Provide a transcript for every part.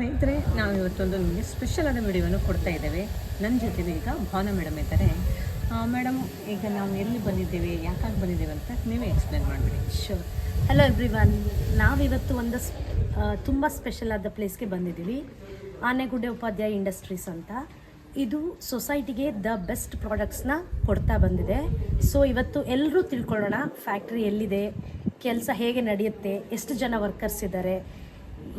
ಸ್ನೇಹಿತರೆ, ನಾವು ಇವತ್ತೊಂದು ನಿಮಗೆ ಸ್ಪೆಷಲ್ ಆದ ವಿಡಿಯೋವನ್ನು ಕೊಡ್ತಾ ಇದ್ದೇವೆ. ನನ್ನ ಜೊತೆಗೆ ಈಗ ಭಾವನ ಮೇಡಮ್ ಇದ್ದಾರೆ. ಮೇಡಮ್ ಈಗ ನಾವು ಎಲ್ಲಿ ಬಂದಿದ್ದೇವೆ, ಯಾಕಾಗಿ ಬಂದಿದ್ದೇವೆ ಅಂತ ನೀವೇ ಎಕ್ಸ್ಪ್ಲೇನ್ ಮಾಡಿಬಿಡಿ. ಶೋರ್ ಹಲೋ ಎವ್ರಿವನ್ ನಾವಿವತ್ತು ಒಂದು ತುಂಬ ಸ್ಪೆಷಲ್ ಆದ ಪ್ಲೇಸ್ಗೆ ಬಂದಿದ್ದೀವಿ. ಆನೆಗುಡ್ಡೆ ಉಪಾಧ್ಯಾಯ ಇಂಡಸ್ಟ್ರೀಸ್ ಅಂತ. ಇದು ಸೊಸೈಟಿಗೆ ದ ಬೆಸ್ಟ್ ಪ್ರಾಡಕ್ಟ್ಸ್ನ ಕೊಡ್ತಾ ಬಂದಿದೆ. ಸೊ ಇವತ್ತು ಎಲ್ಲರೂ ತಿಳ್ಕೊಳ್ಳೋಣ ಫ್ಯಾಕ್ಟ್ರಿ ಎಲ್ಲಿದೆ, ಕೆಲಸ ಹೇಗೆ ನಡೆಯುತ್ತೆ, ಎಷ್ಟು ಜನ ವರ್ಕರ್ಸ್ ಇದ್ದಾರೆ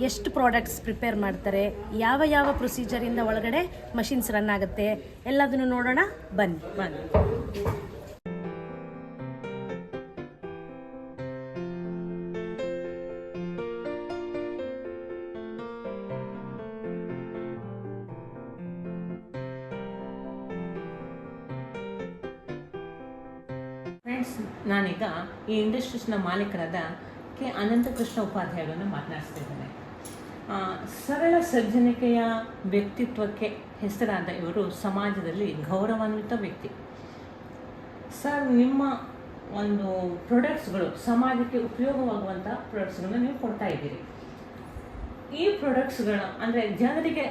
ಎಷ್ಟು ಪ್ರಾಡಕ್ಟ್ಸ್ ಪ್ರಿಪೇರ್ ಮಾಡ್ತಾರೆ, ಯಾವ ಯಾವ ಪ್ರೊಸೀಜರಿಂದ ಒಳಗಡೆ ಮಷಿನ್ಸ್ ರನ್ ಆಗುತ್ತೆ, ಎಲ್ಲದನ್ನು ನೋಡೋಣ, ಬನ್ನಿ. ಬನ್ನಿ. ಫ್ರೆಂಡ್ಸ್ ನಾನೀಗ ಈ ಇಂಡಸ್ಟ್ರೀಸ್ನ ಮಾಲೀಕರಾದ ಕೆ. ಅನಂತಕೃಷ್ಣ ಉಪಾಧ್ಯಾಯರನ್ನು ಮಾತನಾಡಿಸ್ತಿದ್ದೇನೆ ಸರಳ ಸಜ್ಜನಿಕೆಯ ವ್ಯಕ್ತಿತ್ವಕ್ಕೆ ಹೆಸರಾದ ಇವರು ಸಮಾಜದಲ್ಲಿ ಗೌರವಾನ್ವಿತ ವ್ಯಕ್ತಿ. ಸರ್, ನಿಮ್ಮ ಒಂದು ಪ್ರೊಡಕ್ಟ್ಸ್ಗಳು ಸಮಾಜಕ್ಕೆ ಉಪಯೋಗವಾಗುವಂಥ ಪ್ರಾಡಕ್ಟ್ಸ್ಗಳನ್ನ ನೀವು ಕೊಡ್ತಾ ಇದ್ದೀರಿ. ಈ ಪ್ರೊಡಕ್ಟ್ಸ್ಗಳು ಅಂದರೆ ಜನರಿಗೆ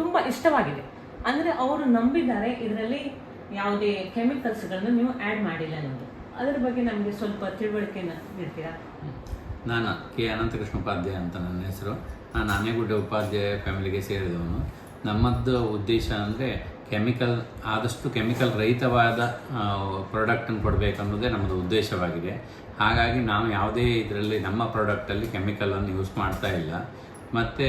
ತುಂಬ ಇಷ್ಟವಾಗಿದೆ. ಅಂದರೆ ಅವರು ನಂಬಿದ್ದಾರೆ, ಇದರಲ್ಲಿ ಯಾವುದೇ ಕೆಮಿಕಲ್ಸ್ಗಳನ್ನು ನೀವು ಆ್ಯಡ್ ಮಾಡಿಲ್ಲ ನಿಮ್ಮದು ಅದರ ಬಗ್ಗೆ ನಮಗೆ ಸ್ವಲ್ಪ ತಿಳುವಳಿಕೆಯನ್ನು ನೀಡ್ತೀರಾ? ನಾನು ಕೆ ಅನಂತಕೃಷ್ಣ ಉಪಾಧ್ಯಾಯ ಅಂತ ನನ್ನ ಹೆಸರು. ನಾನು ಆನೆಗುಡ್ಡೆ ಉಪಾಧ್ಯಾಯ ಫ್ಯಾಮಿಲಿಗೆ ಸೇರಿದವನು. ನಮ್ಮದು ಉದ್ದೇಶ ಅಂದರೆ ಕೆಮಿಕಲ್, ಆದಷ್ಟು ಕೆಮಿಕಲ್ ರಹಿತವಾದ ಪ್ರಾಡಕ್ಟನ್ನು ಕೊಡಬೇಕನ್ನೋದೇ ನಮ್ಮದು ಉದ್ದೇಶವಾಗಿದೆ. ಹಾಗಾಗಿ ನಾವು ಯಾವುದೇ ಇದರಲ್ಲಿ ನಮ್ಮ ಪ್ರಾಡಕ್ಟಲ್ಲಿ ಕೆಮಿಕಲನ್ನು ಯೂಸ್ ಮಾಡ್ತಾ ಇಲ್ಲ. ಮತ್ತು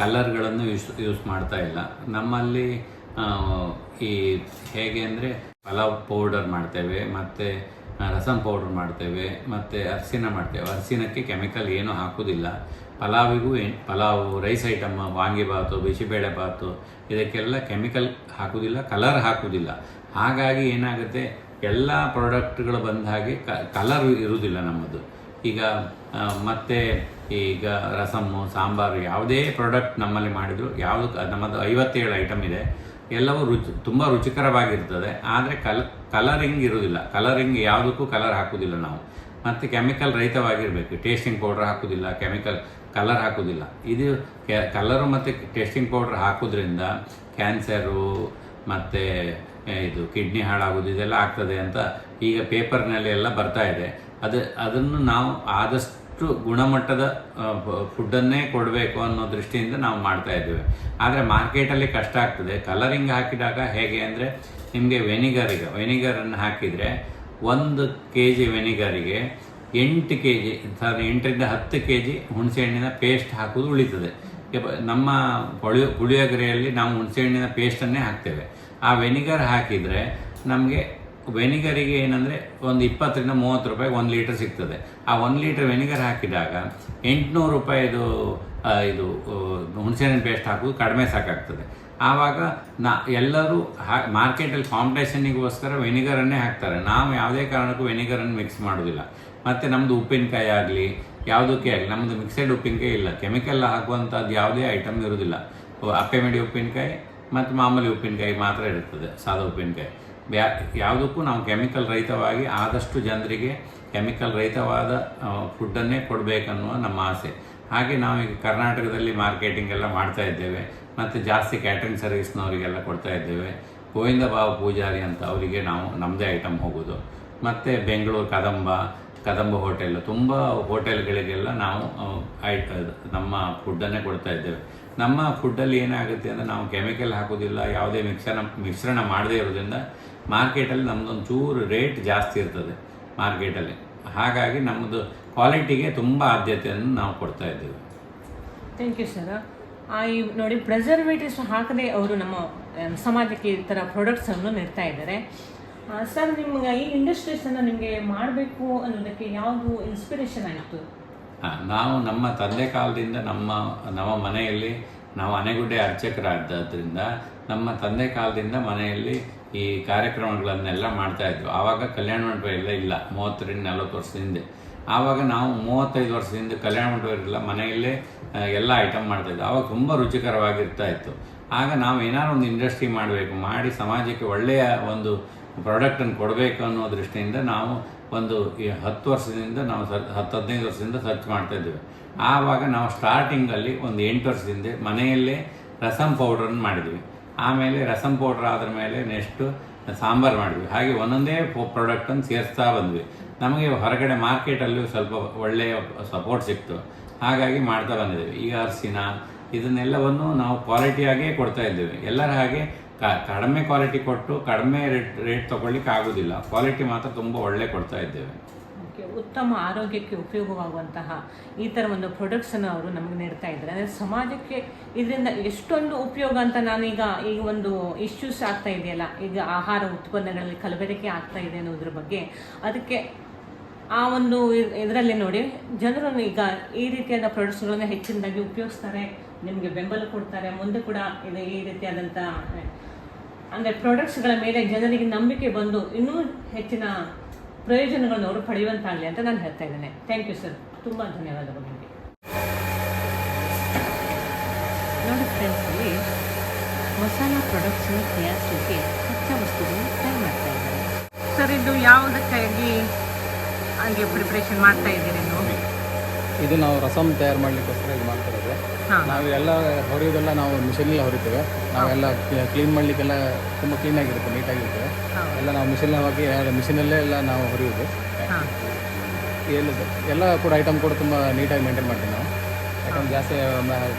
ಕಲರ್ಗಳನ್ನು ಯೂಸ್ ಯೂಸ್ ಮಾಡ್ತಾ ಇಲ್ಲ. ನಮ್ಮಲ್ಲಿ ಈ ಹೇಗೆ ಅಂದರೆ ಪಲಾವ್ ಪೌಡರ್ ಮಾಡ್ತೇವೆ, ಮತ್ತು ರಸಂ ಪೌಡರ್ ಮಾಡ್ತೇವೆ, ಮತ್ತು ಅರಿಶಿನ ಮಾಡ್ತೇವೆ. ಅರಿಶಿನಕ್ಕೆ ಕೆಮಿಕಲ್ ಏನೂ ಹಾಕೋದಿಲ್ಲ. ಪಲಾವಿಗೂ ಏನು, ಪಲಾವು ರೈಸ್ ಐಟಮ್ ವಾಂಗಿಬಾತು ಬಿಸಿಬೇಳೆ ಬಾತು ಇದಕ್ಕೆಲ್ಲ ಕೆಮಿಕಲ್ ಹಾಕೋದಿಲ್ಲ ಕಲರ್ ಹಾಕೋದಿಲ್ಲ ಹಾಗಾಗಿ ಏನಾಗುತ್ತೆ, ಎಲ್ಲ ಪ್ರಾಡಕ್ಟ್ಗಳು ಬಂದ ಹಾಗೆ ಕಲರ್ ಇರುವುದಿಲ್ಲ ನಮ್ಮದು. ಈಗ ಮತ್ತೆ ಈಗ ರಸಮ್ಮು ಸಾಂಬಾರು ಯಾವುದೇ ಪ್ರಾಡಕ್ಟ್ ನಮ್ಮಲ್ಲಿ ಮಾಡಿದ್ರು, ಯಾವುದು ನಮ್ಮದು ಐವತ್ತೇಳು ಐಟಮ್ ಇದೆ, ಎಲ್ಲವೂ ರುಚಿ, ತುಂಬ ರುಚಿಕರವಾಗಿರ್ತದೆ, ಆದರೆ ಕಲ್ ಕಲರಿಂಗ್ ಇರುವುದಿಲ್ಲ. ಕಲರಿಂಗ್ ಯಾವುದಕ್ಕೂ ಕಲರ್ ಹಾಕೋದಿಲ್ಲ ನಾವು. ಮತ್ತು ಕೆಮಿಕಲ್ ರಹಿತವಾಗಿರಬೇಕು. ಟೇಸ್ಟಿಂಗ್ ಪೌಡ್ರ್ ಹಾಕೋದಿಲ್ಲ ಕೆಮಿಕಲ್ ಕಲರ್ ಹಾಕೋದಿಲ್ಲ. ಇದು ಕಲರು ಮತ್ತು ಟೇಸ್ಟಿಂಗ್ ಪೌಡ್ರ್ ಹಾಕೋದ್ರಿಂದ ಕ್ಯಾನ್ಸರು ಮತ್ತು ಇದು ಕಿಡ್ನಿ ಹಾಳಾಗೋದು ಇದೆಲ್ಲ ಆಗ್ತದೆ ಅಂತ ಈಗ ಪೇಪರ್ನಲ್ಲಿ ಎಲ್ಲ ಬರ್ತಾ ಇದೆ. ಅದು, ಅದನ್ನು ನಾವು ಆದಷ್ಟು ಗುಣಮಟ್ಟದ ಫುಡ್ಡನ್ನೇ ಕೊಡಬೇಕು ಅನ್ನೋ ದೃಷ್ಟಿಯಿಂದ ನಾವು ಮಾಡ್ತಾ ಇದ್ದೇವೆ. ಆದರೆ ಮಾರ್ಕೆಟಲ್ಲಿ ಕಷ್ಟ ಆಗ್ತದೆ. ಕಲರಿಂಗ್ ಹಾಕಿದಾಗ ಹೇಗೆ ಅಂದರೆ, ನಿಮಗೆ ವೆನಿಗರಿಗೆ ವೆನಿಗರನ್ನು ಹಾಕಿದರೆ ಒಂದು ಕೆ ಜಿ ವೆನಿಗರಿಗೆ ಎಂಟು ಕೆ ಜಿ ಸಾರಿ ಎಂಟರಿಂದ ಹತ್ತು ಕೆ ಜಿ ಹುಣಸೆಹಣ್ಣಿನ ಪೇಸ್ಟ್ ಹಾಕೋದು ಉಳಿತದೆ. ನಮ್ಮ ಪುಳಿಯೋ ಪುಳಿಯೋಗರೆಯಲ್ಲಿ ನಾವು ಹುಣಸೆಹಣ್ಣಿನ ಪೇಸ್ಟನ್ನೇ ಹಾಕ್ತೇವೆ. ಆ ವೆನಿಗರ್ ಹಾಕಿದರೆ ನಮಗೆ ವೆನಿಗರಿಗೆ ಏನಂದರೆ ಒಂದು ಇಪ್ಪತ್ತರಿಂದ ಮೂವತ್ತು ರೂಪಾಯಿ ಒಂದು ಲೀಟರ್ ಸಿಗ್ತದೆ. ಆ ಒಂದು ಲೀಟರ್ ವೆನಿಗರ್ ಹಾಕಿದಾಗ ಎಂಟುನೂರು ರೂಪಾಯಿದು ಇದು ಹುಣಸೆಹಣ್ಣಿನ ಪೇಸ್ಟ್ ಹಾಕೋದು ಕಡಿಮೆ ಸಾಕಾಗ್ತದೆ. ಆವಾಗ ನಾ ಎಲ್ಲರೂ ಹಾ, ಮಾರ್ಕೆಟಲ್ಲಿ ಕಾಂಪಿಟೇಷನ್ನಿಗೋಸ್ಕರ ವೆನಿಗರನ್ನೇ ಹಾಕ್ತಾರೆ. ನಾವು ಯಾವುದೇ ಕಾರಣಕ್ಕೂ ವೆನಿಗರನ್ನು ಮಿಕ್ಸ್ ಮಾಡೋದಿಲ್ಲ ಮತ್ತು ನಮ್ಮದು ಉಪ್ಪಿನಕಾಯಿ ಆಗಲಿ, ಯಾವುದಕ್ಕೆ ಆಗಲಿ ನಮ್ಮದು ಮಿಕ್ಸೆಡ್ ಉಪ್ಪಿನಕಾಯಿ ಇಲ್ಲ. ಕೆಮಿಕಲ್ ಹಾಕುವಂಥದ್ದು ಯಾವುದೇ ಐಟಮ್ ಇರೋದಿಲ್ಲ ಅಪ್ಪೆಮಿಡಿ ಉಪ್ಪಿನಕಾಯಿ ಮತ್ತು ಮಾಮೂಲಿ ಉಪ್ಪಿನಕಾಯಿ ಮಾತ್ರ ಇರ್ತದೆ ಸಾದಾ ಉಪ್ಪಿನಕಾಯಿ. ಬ್ಯಾ, ಯಾವುದಕ್ಕೂ ನಾವು ಕೆಮಿಕಲ್ ರಹಿತವಾಗಿ ಆದಷ್ಟು ಜನರಿಗೆ ಕೆಮಿಕಲ್ ರಹಿತವಾದ ಫುಡ್ಡನ್ನೇ ಕೊಡಬೇಕನ್ನುವ ನಮ್ಮ ಆಸೆ. ಹಾಗೆ ನಾವು ಈಗ ಕರ್ನಾಟಕದಲ್ಲಿ ಮಾರ್ಕೆಟಿಂಗ್ ಎಲ್ಲ ಮಾಡ್ತಾ ಇದ್ದೇವೆ. ಮತ್ತು ಜಾಸ್ತಿ ಕ್ಯಾಟ್ರಿಂಗ್ ಸರ್ವಿಸ್ನವರಿಗೆಲ್ಲ ಕೊಡ್ತಾ ಇದ್ದೇವೆ. ಗೋವಿಂದ ಬಾಬು ಪೂಜಾರಿ ಅಂತ ಅವರಿಗೆ ನಾವು ನಮ್ಮದೇ ಐಟಮ್ ಹೋಗೋದು. ಮತ್ತು ಬೆಂಗಳೂರು ಕದಂಬ ಕದಂಬ ಹೋಟೆಲ್ ತುಂಬ ಹೋಟೆಲ್ಗಳಿಗೆಲ್ಲ ನಾವು ಐಟ ನಮ್ಮ ಫುಡ್ಡನ್ನೇ ಕೊಡ್ತಾ ಇದ್ದೇವೆ. ನಮ್ಮ ಫುಡ್ಡಲ್ಲಿ ಏನಾಗುತ್ತೆ ಅಂದರೆ ನಾವು ಕೆಮಿಕಲ್ ಹಾಕೋದಿಲ್ಲ, ಯಾವುದೇ ಮಿಶ್ರಣ ಮಿಶ್ರಣ ಮಾಡದೇ ಇರೋದ್ರಿಂದ ಮಾರ್ಕೆಟಲ್ಲಿ ನಮ್ಮದೊಂದು ಚೂರು ರೇಟ್ ಜಾಸ್ತಿ ಇರ್ತದೆ ಮಾರ್ಕೆಟಲ್ಲಿ ಹಾಗಾಗಿ ನಮ್ಮದು ಕ್ವಾಲಿಟಿಗೆ ತುಂಬ ಆದ್ಯತೆಯನ್ನು ನಾವು ಕೊಡ್ತಾ ಇದ್ದೇವೆ. ಥ್ಯಾಂಕ್ ಯು ಸರ್ ಈ ನೋಡಿ ಪ್ರಿಸರ್ವೇಟಿವ್ಸ್ ಹಾಕದೆ ಅವರು ನಮ್ಮ ಆ, ಸಮಾಜಕ್ಕೆ ಈ ಥರ ಪ್ರಾಡಕ್ಟ್ಸನ್ನು ನೀಡ್ತಾ ಇದ್ದಾರೆ. ಸರ್ ನಿಮ್ಗೆ ಈ ಇಂಡಸ್ಟ್ರೀಸನ್ನು ನಿಮಗೆ ಮಾಡಬೇಕು ಅನ್ನೋದಕ್ಕೆ ಯಾವುದು ಇನ್ಸ್ಪಿರೇಷನ್ ಆಯಿತು ನಾವು ನಮ್ಮ ತಂದೆ ಕಾಲದಿಂದ ನಮ್ಮ ನಮ್ಮ ಮನೆಯಲ್ಲಿ ನಾವು ಅನೆಗುಡ್ಡೆ ಅರ್ಚಕರಾದ್ದರಿಂದ ನಮ್ಮ ತಂದೆ ಕಾಲದಿಂದ ಮನೆಯಲ್ಲಿ ಈ ಕಾರ್ಯಕ್ರಮಗಳನ್ನೆಲ್ಲ ಮಾಡ್ತಾ ಇದ್ವು. ಆವಾಗ ಕಲ್ಯಾಣ ಮಂಟಪ ಎಲ್ಲ ಇಲ್ಲ ಮೂವತ್ತರಿಂದ ನಲವತ್ತು ವರ್ಷದ ಹಿಂದೆ. ಆವಾಗ ನಾವು ಮೂವತ್ತೈದು ವರ್ಷದಿಂದ ಕಲ್ಯಾಣ ಮಂಟಪ ಇರಲಿಲ್ಲ ಮನೆಯಲ್ಲೇ ಎಲ್ಲ ಐಟಮ್ ಮಾಡ್ತಾಯಿದ್ದೆ ಆವಾಗ ತುಂಬ ರುಚಿಕರವಾಗಿರ್ತಾ ಇತ್ತು. ಆಗ ನಾವು ಏನಾದ್ರು ಒಂದು ಇಂಡಸ್ಟ್ರಿ ಮಾಡಬೇಕು, ಮಾಡಿ ಸಮಾಜಕ್ಕೆ ಒಳ್ಳೆಯ ಒಂದು ಪ್ರಾಡಕ್ಟನ್ನು ಕೊಡಬೇಕು ಅನ್ನೋ ದೃಷ್ಟಿಯಿಂದ ನಾವು ಒಂದು ಈ ಹತ್ತು ವರ್ಷದಿಂದ, ನಾವು ಸರ್ ಹತ್ತು ಹದಿನೈದು ವರ್ಷದಿಂದ ಸರ್ಚ್ ಮಾಡ್ತಾ ಇದ್ದೇವೆ. ಆವಾಗ ನಾವು ಸ್ಟಾರ್ಟಿಂಗಲ್ಲಿ ಒಂದು ಎಂಟು ವರ್ಷದಿಂದ ಮನೆಯಲ್ಲೇ ರಸಂ ಪೌಡ್ರನ್ನು ಮಾಡಿದ್ವಿ. ಆಮೇಲೆ ರಸಂ ಪೌಡ್ರ್ ಆದ ಮೇಲೆ ನೆಕ್ಸ್ಟು ಸಾಂಬಾರು ಮಾಡಿದ್ವಿ. ಹಾಗೆ ಒಂದೊಂದೇ ಪ್ರಾಡಕ್ಟನ್ನು ಸೇರಿಸ್ತಾ ಬಂದ್ವಿ. ನಮಗೆ ಹೊರಗಡೆ ಮಾರ್ಕೆಟಲ್ಲೂ ಸ್ವಲ್ಪ ಒಳ್ಳೆಯ ಸಪೋರ್ಟ್ ಸಿಕ್ತು. ಹಾಗಾಗಿ ಮಾಡ್ತಾ ಬಂದಿದ್ದೀವಿ. ಈಗ ಅರ್ಸಿನ ಇದನ್ನೆಲ್ಲವನ್ನು ನಾವು ಕ್ವಾಲಿಟಿಯಾಗೇ ಕೊಡ್ತಾ ಇದ್ದೇವೆ. ಎಲ್ಲರ ಹಾಗೆ ಕಡಿಮೆ ಕ್ವಾಲಿಟಿ ಕೊಟ್ಟು ಕಡಿಮೆ ರೇಟ್ ರೇಟ್ ತಗೊಳ್ಳಿಕ್ಕೆ ಆಗೋದಿಲ್ಲ. ಕ್ವಾಲಿಟಿ ಮಾತ್ರ ತುಂಬ ಒಳ್ಳೆ ಕೊಡ್ತಾ ಇದ್ದೇವೆ. ಉತ್ತಮ ಆರೋಗ್ಯಕ್ಕೆ ಉಪಯೋಗವಾಗುವಂತಹ ಈ ಥರ ಒಂದು ಪ್ರೊಡಕ್ಟ್ಸನ್ನು ಅವರು ನಮಗೆ ನೀಡ್ತಾ ಇದ್ದಾರೆ. ಅಂದರೆ ಸಮಾಜಕ್ಕೆ ಇದರಿಂದ ಎಷ್ಟೊಂದು ಉಪಯೋಗ ಅಂತ ನಾನೀಗ ಈಗ ಒಂದು ಇಶ್ಯೂಸ್ ಆಗ್ತಾ ಇದೆಯಲ್ಲ, ಈಗ ಆಹಾರ ಉತ್ಪನ್ನಗಳಲ್ಲಿ ಕಲಬೆರಕೆ ಆಗ್ತಾ ಇದೆ ಅನ್ನೋದ್ರ ಬಗ್ಗೆ, ಅದಕ್ಕೆ ಆ ಒಂದು ಇದರಲ್ಲಿ ನೋಡಿ ಜನರು ಈಗ ಈ ರೀತಿಯಾದ ಪ್ರಾಡಕ್ಟ್ಸ್ಗಳನ್ನ ಹೆಚ್ಚಿನದಾಗಿ ಉಪಯೋಗಿಸ್ತಾರೆ ನಿಮಗೆ ಬೆಂಬಲ ಕೊಡ್ತಾರೆ ಮುಂದೆ ಕೂಡ ಇದು ಈ ರೀತಿಯಾದಂಥ ಅಂದರೆ ಪ್ರಾಡಕ್ಟ್ಸ್ಗಳ ಮೇಲೆ ಜನರಿಗೆ ನಂಬಿಕೆ ಬಂದು ಇನ್ನೂ ಹೆಚ್ಚಿನ ಪ್ರಯೋಜನಗಳನ್ನು ಅವರು ಪಡೆಯುವಂತಾಗಲಿ ಅಂತ ನಾನು ಹೇಳ್ತಾ ಇದ್ದೇನೆ. ಥ್ಯಾಂಕ್ ಯು ಸರ್ ತುಂಬ ಧನ್ಯವಾದಗಳು ನಿಮಗೆ. ನೋಡಿ ಫ್ರೆಂಡ್ಸ್ ಇಲ್ಲಿ ಮಸಾಲ ಪ್ರಾಡಕ್ಟ್ಸ್ನ ತಯಾರಿಸಲಿಕ್ಕೆ ಕಚ್ಚಾ ವಸ್ತುಗಳನ್ನು ಟ್ರೈ ಮಾಡ್ತಾ ಇದ್ದಾರೆ. ಸರ್ ಇದು ಯಾವುದಕ್ಕಾಗಿ? ಹಾಗೆ ಪ್ರಿಪ್ರೇಷನ್ ಮಾಡ್ತಾ ಇದ್ದೀರಿ ನೀವು? ಇದು ನಾವು ರಸಮ್ ತಯಾರು ಮಾಡಲಿಕ್ಕೋಸ್ಕರ ಇದು ಮಾಡ್ತಿರೋದು ಹಾಂ. ನಾವು ಎಲ್ಲ ಹೊರಿಯೋದೆಲ್ಲ ನಾವು ಮಿಷಿನಲ್ಲಿ ಹೊರಿತೇವೆ ನಾವೆಲ್ಲ ಕ್ಲೀನ್ ಮಾಡಲಿಕ್ಕೆಲ್ಲ ತುಂಬ ಕ್ಲೀನಾಗಿರುತ್ತೆ ನೀಟಾಗಿರ್ತೇವೆ ಹೌದು. ಎಲ್ಲ ನಾವು ಮಿಷಿನ್ ಹೋಗಿ ಮಿಷಿನಲ್ಲೇ ಎಲ್ಲ ನಾವು ಹೊರಿಯೋದು ಎಲ್ಲ ಎಲ್ಲ ಕೂಡ ಐಟಮ್ ಕೂಡ ತುಂಬ ನೀಟಾಗಿ ಮೇಂಟೈನ್ ಮಾಡ್ತೀವಿ ನಾವು. ಯಾಕಂದ್ರೆ ಜಾಸ್ತಿ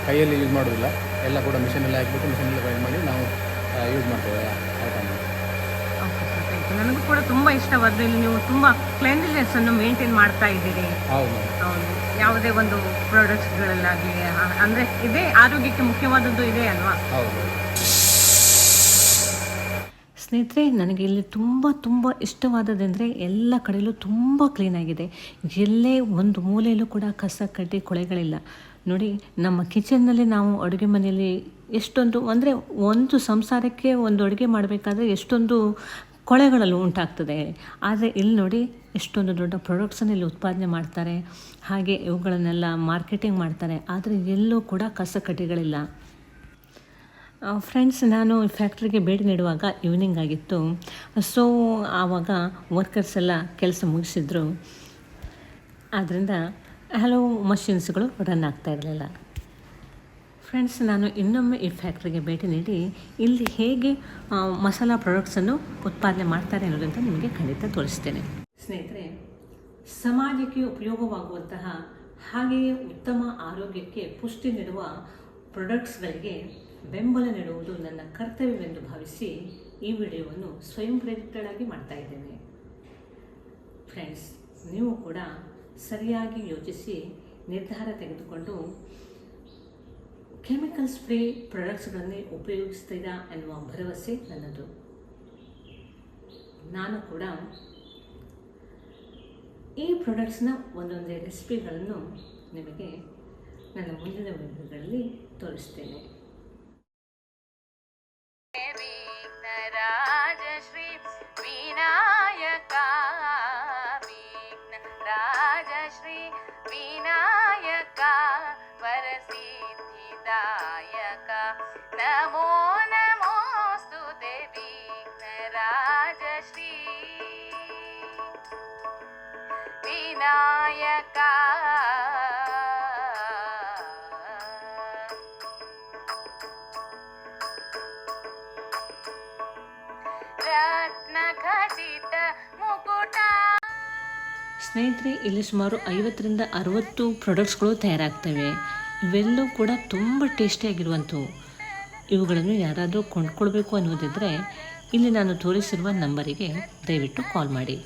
ಕೈಯಲ್ಲಿ ಯೂಸ್ ಮಾಡೋದಿಲ್ಲ. ಎಲ್ಲ ಕೂಡ ಮಿಷಿನಲ್ಲಿ ಹಾಕಿಬಿಟ್ಟು ಮಿಷಿನಲ್ಲಿ ಮಾಡಿ ನಾವು ಯೂಸ್ ಮಾಡ್ತೇವೆ ಐಟಮ್ ಯು ನನಗೂ ಕೂಡ ತುಂಬ ಇಷ್ಟವಾದ್ದು ಇಲ್ಲಿ ನೀವು ತುಂಬ ಕ್ಲೈನ್ಲಿನೆಸ್ ಅನ್ನು ಮೇಂಟೈನ್ ಮಾಡ್ತಾ ಇದ್ದೀರಿ. ಹೌದು. ಹೌದು. ಯಾವುದೇ ಒಂದು ಪ್ರಾಡಕ್ಟ್ಸ್ಗಳಲ್ಲಾಗಲಿ ಅಂದರೆ ಇದೇ ಆರೋಗ್ಯಕ್ಕೆ ಮುಖ್ಯವಾದದ್ದು ಇದೆ ಅಲ್ವಾ? ಹೌದು. ಸ್ನೇಹಿತರೆ ನನಗೆ ಇಲ್ಲಿ ತುಂಬ ತುಂಬ ಇಷ್ಟವಾದದ್ದೆಂದರೆ ಎಲ್ಲ ಕಡೆಯಲ್ಲೂ ತುಂಬ ಕ್ಲೀನಾಗಿದೆ ಎಲ್ಲೇ ಒಂದು ಮೂಲೆಯಲ್ಲೂ ಕೂಡ ಕಸ ಕಡ್ಡಿ ಕೊಳೆಗಳಿಲ್ಲ. ನೋಡಿ ನಮ್ಮ ಕಿಚನ್ನಲ್ಲಿ ನಾವು ಅಡುಗೆ ಮನೆಯಲ್ಲಿ ಎಷ್ಟೊಂದು ಅಂದರೆ ಒಂದು ಸಂಸಾರಕ್ಕೆ ಒಂದು ಅಡುಗೆ ಮಾಡಬೇಕಾದ್ರೆ ಎಷ್ಟೊಂದು ಕೊಳೆಗಳಲ್ಲಿ ಉಂಟಾಗ್ತದೆ. ಆದರೆ ಇಲ್ಲಿ ನೋಡಿ ಎಷ್ಟೊಂದು ದೊಡ್ಡ ಪ್ರೊಡಕ್ಟ್ಸನ್ನು ಇಲ್ಲಿ ಉತ್ಪಾದನೆ ಮಾಡ್ತಾರೆ. ಹಾಗೆ ಇವುಗಳನ್ನೆಲ್ಲ ಮಾರ್ಕೆಟಿಂಗ್ ಮಾಡ್ತಾರೆ. ಆದರೆ ಎಲ್ಲೂ ಕೂಡ ಕಸ ಕಡ್ಡಿಗಳಿಲ್ಲ ಫ್ರೆಂಡ್ಸ್ ನಾನು ಫ್ಯಾಕ್ಟ್ರಿಗೆ ಭೇಟಿ ನೀಡುವಾಗ ಈವ್ನಿಂಗ್ ಆಗಿತ್ತು. ಸೊ ಆವಾಗ ವರ್ಕರ್ಸ್ ಎಲ್ಲ ಕೆಲಸ ಮುಗಿಸಿದ್ರು. ಆದ್ದರಿಂದ ಹಲವು ಮಷಿನ್ಸ್ಗಳು ರನ್ ಆಗ್ತಾ ಇರಲಿಲ್ಲ. ಫ್ರೆಂಡ್ಸ್ ನಾನು ಇನ್ನೊಮ್ಮೆ ಈ ಫ್ಯಾಕ್ಟ್ರಿಗೆ ಭೇಟಿ ನೀಡಿ ಇಲ್ಲಿ ಹೇಗೆ ಮಸಾಲ ಪ್ರಾಡಕ್ಟ್ಸನ್ನು ಉತ್ಪಾದನೆ ಮಾಡ್ತಾರೆ ಅನ್ನೋದಂತ ನಿಮಗೆ ಖಂಡಿತ ತೋರಿಸ್ತೇನೆ. ಸ್ನೇಹಿತರೆ, ಸಮಾಜಕ್ಕೆ ಉಪಯೋಗವಾಗುವಂತಹ ಹಾಗೆಯೇ ಉತ್ತಮ ಆರೋಗ್ಯಕ್ಕೆ ಪುಷ್ಟಿ ನೀಡುವ ಪ್ರಾಡಕ್ಟ್ಸ್ಗಳಿಗೆ ಬೆಂಬಲ ನೀಡುವುದು ನನ್ನ ಕರ್ತವ್ಯವೆಂದು ಭಾವಿಸಿ ಈ ವಿಡಿಯೋವನ್ನು ಸ್ವಯಂ ಪ್ರೇರಿತಳಾಗಿ ಮಾಡ್ತಾ ಇದ್ದೇನೆ. ಫ್ರೆಂಡ್ಸ್ ನೀವು ಕೂಡ ಸರಿಯಾಗಿ ಯೋಚಿಸಿ ನಿರ್ಧಾರ ತೆಗೆದುಕೊಂಡು ಕೆಮಿಕಲ್ ಸ್ಪ್ರೇ ಪ್ರಾಡಕ್ಟ್ಸ್ಗಳನ್ನೇ ಉಪಯೋಗಿಸ್ತೀರಾ ಎನ್ನುವ ಭರವಸೆ ನನ್ನದು. ನಾನು ಕೂಡ ಈ ಪ್ರಾಡಕ್ಟ್ಸ್ನ ಒಂದೊಂದೇ ರೆಸಿಪಿಗಳನ್ನು ನಿಮಗೆ ನನ್ನ ಮುಂದಿನ ವಿಡಿಯೋಗಳಲ್ಲಿ ತೋರಿಸ್ತೇನೆ. विघ्नराजश्री विनायका रत्नखचित मुकुटा ಸ್ನೇಹಿತರೆ ಇಲ್ಲಿ ಸುಮಾರು ಐವತ್ತರಿಂದ ಅರವತ್ತು ಪ್ರಾಡಕ್ಟ್ಸ್ಗಳು ತಯಾರಾಗ್ತವೆ ಇವೆಲ್ಲೂ ಕೂಡ ತುಂಬ ಟೇಸ್ಟಿಯಾಗಿರುವಂಥವು ಇವುಗಳನ್ನು ಯಾರಾದರೂ ಕೊಂಡ್ಕೊಳ್ಬೇಕು ಅನ್ನೋದಿದ್ದರೆ ಇಲ್ಲಿ ನಾನು ತೋರಿಸಿರುವ ನಂಬರಿಗೆ ದಯವಿಟ್ಟು ಕಾಲ್ ಮಾಡಿ.